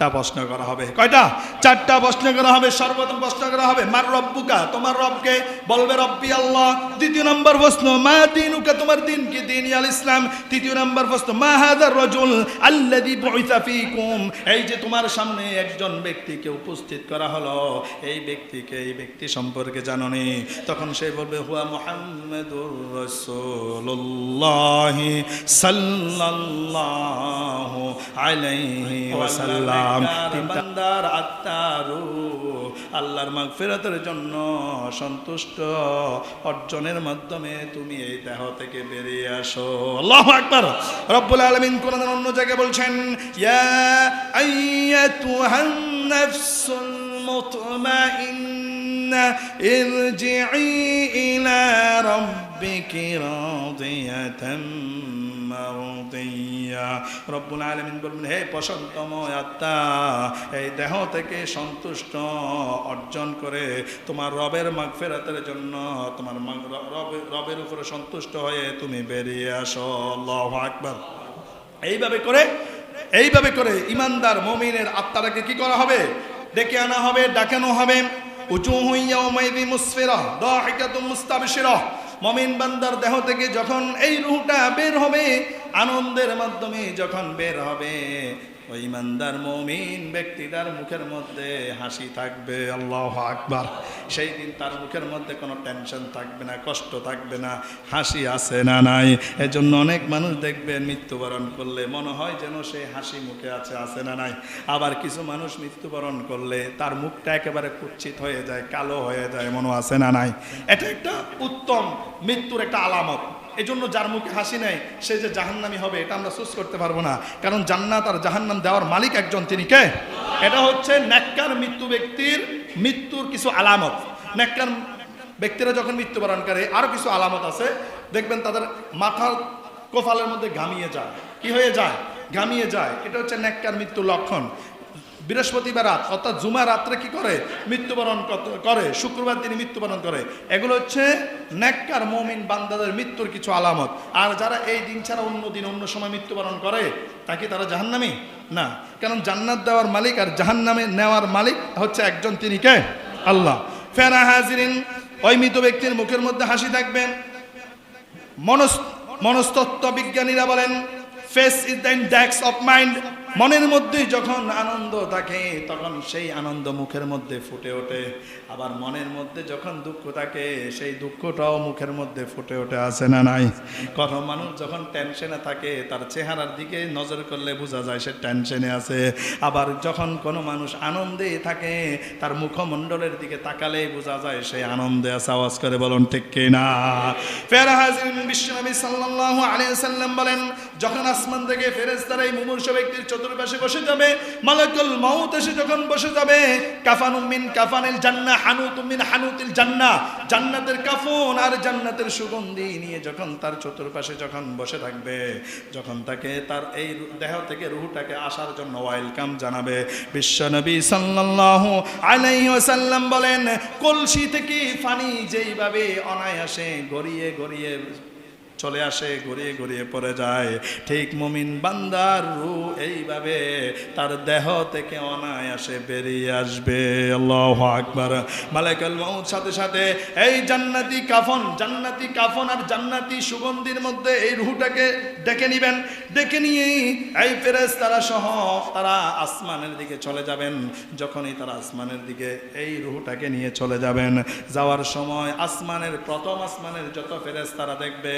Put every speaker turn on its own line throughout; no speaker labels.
চারটা প্রশ্ন করা হবে। কয়টা? চারটা প্রশ্ন করা হবে, সর্বপ্রথম প্রশ্ন করা হবে, মার রব্বুকা? তোমার রবকে বলবে, রব্বি আল্লাহ। দ্বিতীয় নম্বর প্রশ্ন, মা দিনুকা? তোমার দিন কি? দিন আল ইসলাম। তৃতীয় নম্বর প্রশ্ন, মা হাদার রজুল বুইসা এই যে তোমার সামনে একজন ব্যক্তিকে উপস্থিত করা হলো, এই ব্যক্তিকে, এই ব্যক্তি সম্পর্কে জাননি তখন সে বলবে, হুয়া মুহাম্মাদুর রাসূলুল্লাহ সাল্লাল্লাহু আলাইহি ওয়াসাল্লাম। বান্দার আত্মারু আল্লাহর মাগফিরাতের জন্য সন্তুষ্ট অর্জনের মাধ্যমে তুমি এই দেহ থেকে বেরিয়ে আসো। আল্লাহু আকবার। রব্বুল আলামিন কোন অন্য জায়গায় বলছেন, ইয়া আইয়াতুহান নাফসুল মুতমাইন্না ইলা রাব্বিকি রাদিয়াতাম মারদিয়া রব্বুল আলামিন বলবেন, হে পছন্দময় আত্মা, এই দেহ থেকে সন্তুষ্ট অর্জন করে তোমার রবের মাগফিরাতের জন্য তোমার রবের উপরে সন্তুষ্ট হয়ে তুমি বেরিয়ে আসো। আল্লাহু আকবার। এইভাবে করে এইভাবে করে ইমানদার মমিনের আত্মাটাকে কি করা হবে? ডেকে আনা হবে, ডাকানো হবে। মমিন বান্দার দেহ থেকে যখন এই রুহটা বের হবে আনন্দের মাধ্যমে যখন বের হবে, ওই ইমানদার মমিন ব্যক্তিটার মুখের মধ্যে হাসি থাকবে, আল্লাহ আকবার। সেই দিন তার মুখের মধ্যে কোনো টেনশন থাকবে না, কষ্ট থাকবে না, হাসি আছে না নাই। এজন্য অনেক মানুষ দেখবেন মৃত্যুবরণ করলে মনে হয় যেন সে হাসি মুখে আছে আছে না নাই। আবার কিছু মানুষ মৃত্যুবরণ করলে তার মুখটা একেবারে কুচ্ছিত হয়ে যায়, কালো হয়ে যায়, মনে আছে না নাই। এটা একটা উত্তম মৃত্যুর একটা আলামত। এই জন্য যার মুখে হাসি নেই, সে যে জাহান্নামি হবে, এটা আমরা সুস করতে পারব না। কারণ জান্নাত আর জাহান্নাম দেওয়ার মালিক একজন, তিনি কে? এটা হচ্ছে নেককার মৃত্যু ব্যক্তির মৃত্যুর কিছু আলামত। নেককার ব্যক্তিরা যখন মৃত্যুবরণ করে আরও কিছু আলামত আছে। দেখবেন তাদের মাথার কোফালের মধ্যে ঘামিয়ে যায়। কি হয়ে যায়? ঘামিয়ে যায়। এটা হচ্ছে নেককার মৃত্যুর লক্ষণ। বৃহস্পতিবার রাত, অর্থাৎ জুমা রাত্রে কি করে? মৃত্যুবরণ করে। শুক্রবার তিনি মৃত্যুবরণ করে। এগুলো হচ্ছে নেককার মমিন বান্দাদের মৃত্যুর কিছু আলামত। আর যারা এই দিন ছাড়া অন্য দিন, অন্য সময় মৃত্যুবরণ করে তাকে তারা জাহান্নামি? না। কারণ জান্নাত দেওয়ার মালিক আর জাহান্নামে নেওয়ার মালিক হচ্ছে একজন তিনি কে? আল্লাহ। ফেরা হাজিরিন, ওই মৃত ব্যক্তির মুখের মধ্যে হাসি থাকবেন। মনস মনস্তত্ত্ব বিজ্ঞানীরা বলেন face is the index of mind মনের মধ্যে যখন আনন্দ থাকে, তখন সেই আনন্দ মুখের মধ্যে ফুটে ওঠে। আবার মনের মধ্যে যখন দুঃখ থাকে, সেই দুঃখটাও মুখের মধ্যে ফুটে ওঠে আসে না নাই? কোনো মানুষ যখন টেনশনে থাকে, তার চেহারার দিকে নজর করলে বোঝা যায় সে টেনশনে আছে। আবার যখন কোনো মানুষ আনন্দে থাকে, তার মুখমণ্ডলের দিকে তাকালেই বোঝা যায় সে আনন্দে আছে। আওয়াজ করে বলুন, ঠিক কিনা ফেরা হাজির বিশ্বনবী সাল্লাল্লাহু আলাইহি সাল্লাম বলেন, যখন আসমান থেকে ফেরেশতারা এই মুমূর্ষ ব্যক্তির চতুর্পাশে বসে যাবে। মালাকুল মাউত এসে যখন বসে যাবে কাফানুম মিন কাফানিল জান্নাহ হানুতুম মিন হানুতিল জান্নাহ জান্নাতের কাফন আর জান্নাতের সুগন্ধি নিয়ে যখন তার চতুর্পাশে যখন বসে থাকবে, যখন তাকে তার এই দেহ থেকে রুহটাকে আসার জন্য ওয়েলকাম জানাবে। বিশ্বনবী সাল্লাল্লাহু আলাইহি ওয়াসাল্লাম বলেন, কলসি থেকে পানি যেইভাবে অনায়াসে গড়িয়ে গড়িয়ে চলে আসে, ঘুরিয়ে ঘুরিয়ে পড়ে যায়। ঠিক মুমিন বান্দার রু এইভাবে তার দেহ থেকে অনায়াসে বেরিয়ে আসবে। আল্লাহ আকবার। মালাইকাল মাউত সাথে সাথে এই জান্নাতি কাফন জান্নাতি কাফন আর জান্নাতি সুগন্ধির মধ্যে এই রুহটাকে ডেকে নিবেন। ডেকে নিয়ে এই ফেরেস তারা সহ তারা আসমানের দিকে চলে যাবেন। যখনই তারা আসমানের দিকে এই রুহটাকে নিয়ে চলে যাবেন, যাওয়ার সময় আসমানের, প্রথম আসমানের যত ফেরেস তারা দেখবে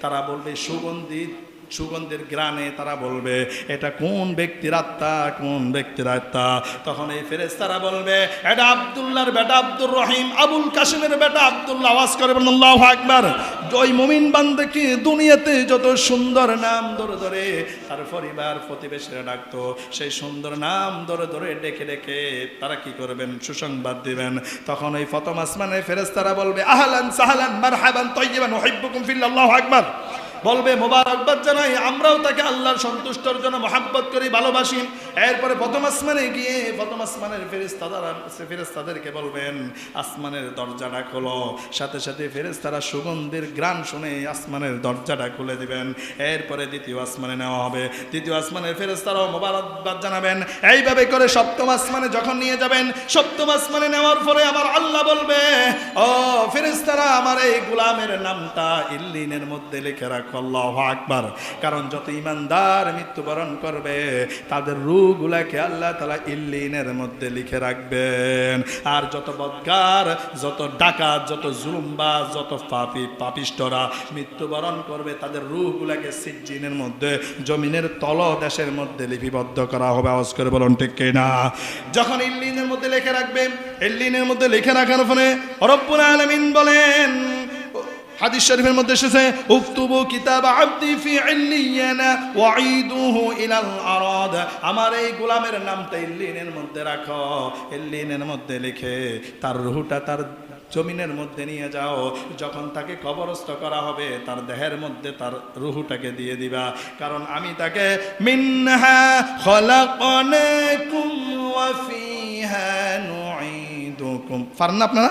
তারা বলবে সুগন্ধিত সুগন্ধের গ্রানে তারা বলবে, এটা কোন ব্যক্তির আত্মা, কোন ব্যক্তির আত্মা? তখন এই ফেরেস তারা বলবে, এটা আবদুল্লাহর বেটা আব্দুর রহিম, আবুল কাশিমের বেটা আব্দুল্লাহ। আওয়াজ করে আল্লাহু আকবার। ওই মুমিন বান্দাকে দুনিয়াতে যত সুন্দর নাম ধরে ধরে তার পরিবার, প্রতিবেশীরা ডাকতো, সেই সুন্দর নাম ধরে ধরে ডেকে ডেকে তারা কি করবেন? সুসংবাদ দিবেন। তখন ওই প্রথম আসমানে ফেরেশতারা বলবে, আহলান সাহলান মারহাবান তয়্যিবান উহিব্বুকুম ফিল্লাল্লাহু আকবার। বলবে, মোবারকবাদ জানাই, আমরাও তাকে আল্লাহর সন্তুষ্টর জন্য মহাব্বত করি, ভালোবাসি। এরপরে প্রথম আসমানে গিয়ে, প্রথম আসমানের ফেরেস্তাদারা ফেরেস্তাদেরকে বলবেন, আসমানের দরজাটা খোলো। সাথে সাথে ফেরেস্তারা সুগন্ধির গ্রান শুনে আসমানের দরজাটা খুলে দিবেন। এরপরে দ্বিতীয় আসমানে নেওয়া হবে। দ্বিতীয় আসমানের ফেরেস্তারাও মোবারকবাদ জানাবেন। এইভাবে করে সপ্তম আসমানে যখন নিয়ে যাবেন, সপ্তম আসমানে নেওয়ার পরে আমার আল্লাহ বলবে, ও ফেরেস্তারা আমার এই গোলামের নামটা ইল্লিনের মধ্যে লিখে রাখো। আল্লাহ আকবার। কারণ যত ইমানদার মৃত্যুবরণ করবে, তাদের রুগুলাকে আল্লাহ তালা ইল্লিনের মধ্যে লিখে রাখবেন। আর যত বদকার যত ডাকাত, যত জুলুম্বা যত পাপি পাপিষ্টরা মৃত্যুবরণ করবে, তাদের রুহগুলাকে সিজ্জিনের মধ্যে, জমিনের তল দেশের মধ্যে লিপিবদ্ধ করা হবে। আওয়াজ করে বলুন, ঠিক কিনা? যখন ইল্লিনের মধ্যে লিখে রাখবেন, ইল্লিনের মধ্যে লিখে রাখার ফলে রব্বুল আলামিন বলেন হাদিস শরীফের মধ্যে এসেছে, উকতুবু কিতাব আবদি ফি ইল্লিয়ানা ওয়াইদুহু ইলাল আরাদ। আমার এই গোলামের নামটা ইল্লিনের মধ্যে রাখো, ইল্লিনের মধ্যে লিখে তার রুহটা তার জমিনের মধ্যে নিয়ে যাও। যখন তাকে কবরস্থ করা হবে, তার দেহের মধ্যে তার রুহুটাকে দিয়ে দিবা। কারণ আমি তাকে মিনহা খলাকনাকুম ওয়া ফিহা নুঈদুকুম। পারেন না আপনারা?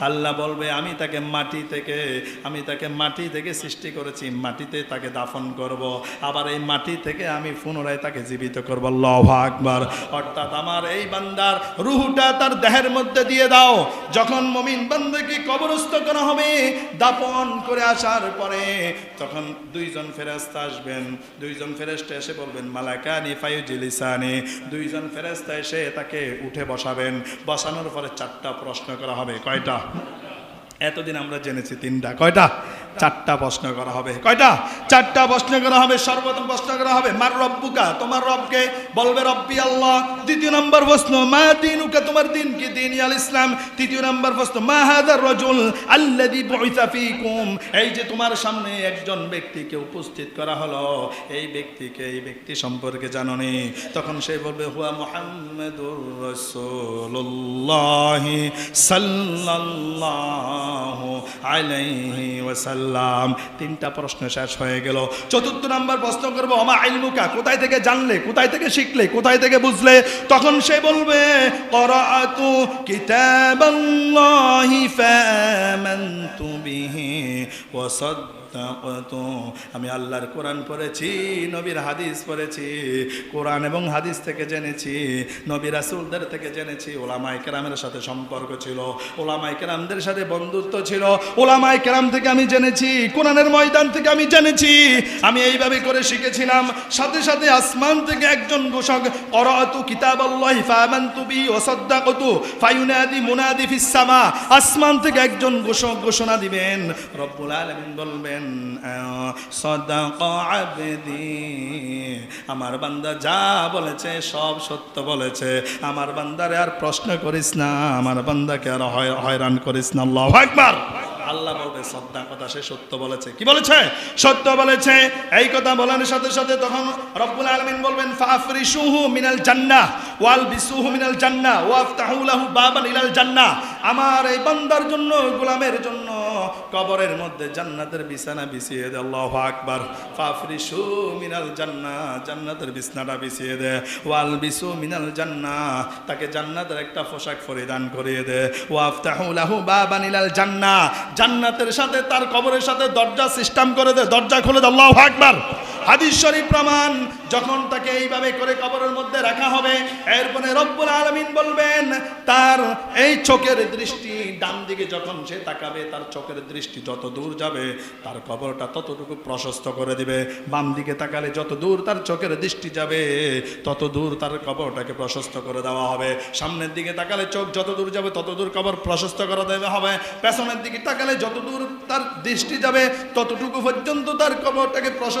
আল্লাহ বলবে, আমি তাকে মাটি থেকে, আমি তাকে মাটি থেকে সৃষ্টি করেছি, মাটিতে তাকে দাফন করব। আবার এই মাটি থেকে আমি পুনরায় তাকে জীবিত করব। আল্লাহ আকবার। অর্থাৎ আমার এই বান্দার রুহুটা তার দেহের মধ্যে দিয়ে দাও। যখন মমিন বান্দাকে কবরস্থ করা হবে দাপন করে আসার পরে তখন দুইজন ফেরেস্তা আসবেন। দুইজন ফেরেস্তা এসে বলবেন, মালাকানি ফায়ুজিলিসানি। দুইজন ফেরেস্তা এসে তাকে উঠে বসাবেন। বসানোর পরে চারটা প্রশ্ন করা হবে। কয়টা? এতদিন আমরা জেনেছি তিনটা। কয়টা? চারটা প্রশ্ন করা হবে। কয়টা? চারটা প্রশ্ন করা হবে, সর্বপ্রথম প্রশ্ন করা হবে, মার রব্বুকা, তোমার রবকে বলবে রব্বি আল্লাহ। দ্বিতীয় নম্বর প্রশ্ন, মা দিনুকা, তোমার দিন কি? দিন আল ইসলাম। তৃতীয় নম্বর প্রশ্ন, মা হাদার রজুল আল্লাযী বুইসা ফীকুম। এই যে তোমার সামনে একজন ব্যক্তিকে উপস্থিত করা হলো, এই ব্যক্তিকে, এই ব্যক্তি সম্পর্কে জাননি। তখন সে বলবে, হুয়া মুহাম্মাদুর রাসূলুল্লাহ সাল্লাল্লাহু আলাইহি ওয়াসাল্লাম। তিনটা প্রশ্ন শেষ হয়ে গেল চতুর্থ নাম্বার প্রশ্ন করব আমা আইলমুকা কোথায় থেকে জানলে, কোথায় থেকে শিখলে, কোথায় থেকে বুঝলে তখন সে বলবে, করাতু কিতাবাল্লাহি ফামানতু বিহি ওয়া। আমি আল্লাহর কোরআন পড়েছি, নবীর হাদিস পড়েছি, কোরআন এবং হাদিস থেকে জেনেছি, নবী রাসূলদের থেকে জেনেছি ওলামাই কেরামের সাথে সম্পর্ক ছিল ওলামাই কেরামদের সাথে বন্ধুত্ব ছিল ওলামাই কেরাম থেকে আমি জেনেছি, কোরআনের ময়দান থেকে আমি জেনেছি, আমি এইভাবে করে শিখেছিলাম। সাথে সাথে আসমান থেকে একজন ঘোষক করাতু কিতাব আসমান থেকে একজন ঘোষক ঘোষণা দিবেন, রব্বুল আলামিন বলবেন আমার বান্দা যা বলেছে, সব সত্য বলেছে। আমার বান্দারে আর প্রশ্ন করিস না, আমার বান্দাকে আর হয়রান করিস না। আল্লাহু আকবার। আল্লাহ বলবে সদ্দা কথা সে সত্য বলেছে। কি বলেছে? সত্য বলেছে। এই কথা বলার সাথে সাথে তখন বলবেন মিনাল ওয়াল মিনাল লাহু আমার এই বান্দার জন্য, গোলামের জন্য কবরের মধ্যে জান্নাতের বিছানা বিছিয়ে দে, আল্লাহু আকবার। ফাফরিশু মিনাল জান্নাহ জান্নাতের বিছানাটা বিছিয়ে দে। ওয়াল বিসু মিনাল জান্নাহ তাকে জান্নাতের একটা পোশাক পরিধান করিয়ে দে। ওয়াফতাহু লাহু বাবান ইলাল জান্নাহ জান্নাতের সাথে তার কবরের সাথে দরজা সিস্টেম করে দে, দরজা খুলে দে, আল্লাহু আকবার। হাদিস শরীফ প্রমাণ, যখন তাকে এইভাবে করে কবরের মধ্যে রাখা হবে, এরপরে রব্বুল আলামিন বলবেন, তার এই চোখের দৃষ্টি ডান দিকে যখন সে তাকাবে, তার চোখের দৃষ্টি যত দূর যাবে, তার কবরটা ততটুকু প্রশস্ত করে দিবে। বাম দিকে তাকালে যত দূর তার চোখের দৃষ্টি যাবে, তত দূর তার কবরটাকে প্রশস্ত করে দেওয়া হবে। সামনের দিকে তাকালে চোখ যত দূর যাবে, তত দূর কবর প্রশস্ত করে দেওয়া হবে। পেছনের দিকে তাকালে যত দূর তার দৃষ্টি যাবে, ততটুকু পর্যন্ত তার কবরটাকে প্রশস্ত